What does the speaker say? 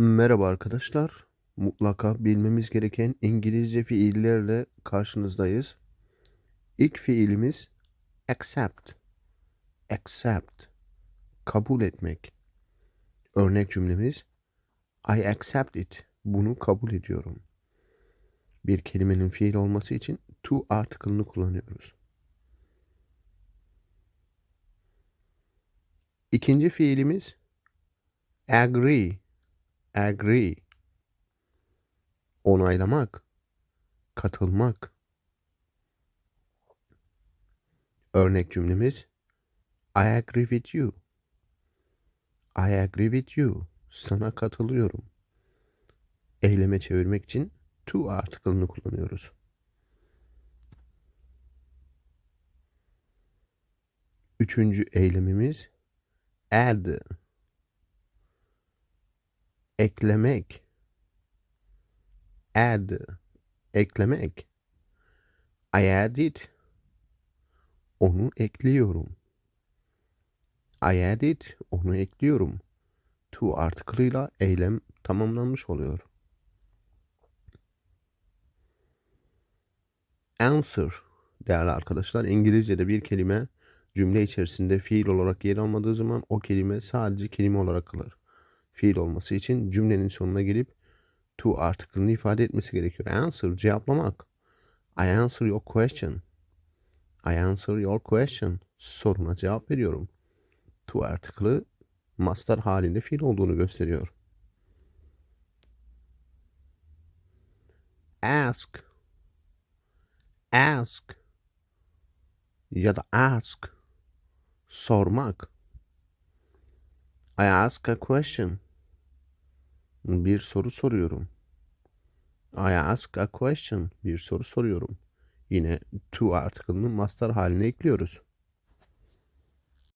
Merhaba arkadaşlar. Mutlaka bilmemiz gereken İngilizce fiillerle karşınızdayız. İlk fiilimiz accept. Accept. Kabul etmek. Örnek cümlemiz I accept it. Bunu kabul ediyorum. Bir kelimenin fiil olması için to article'ını kullanıyoruz. İkinci fiilimiz agree agree onaylamak, katılmak. Örnek cümlemiz I agree with you. I agree with you. Sana katılıyorum. Eyleme çevirmek için to article'ını kullanıyoruz. Üçüncü eylemimiz add eklemek. Add eklemek. I add it. Onu ekliyorum. I add it. Onu ekliyorum. To article'ıyla eylem tamamlanmış oluyor. Answer. Değerli arkadaşlar İngilizce'de bir kelime cümle içerisinde fiil olarak yer almadığı zaman o kelime sadece kelime olarak kalır fiil olması için cümlenin sonuna gelip to article'ını ifade etmesi gerekiyor. Answer cevaplamak. I answer your question. I answer your question. Soruna cevap veriyorum. To article'ı master halinde fiil olduğunu gösteriyor. Ask. Ask. Ya da ask. Sormak. I ask a question. Bir soru soruyorum. I ask a question. Bir soru soruyorum. Yine to article'ını master haline ekliyoruz.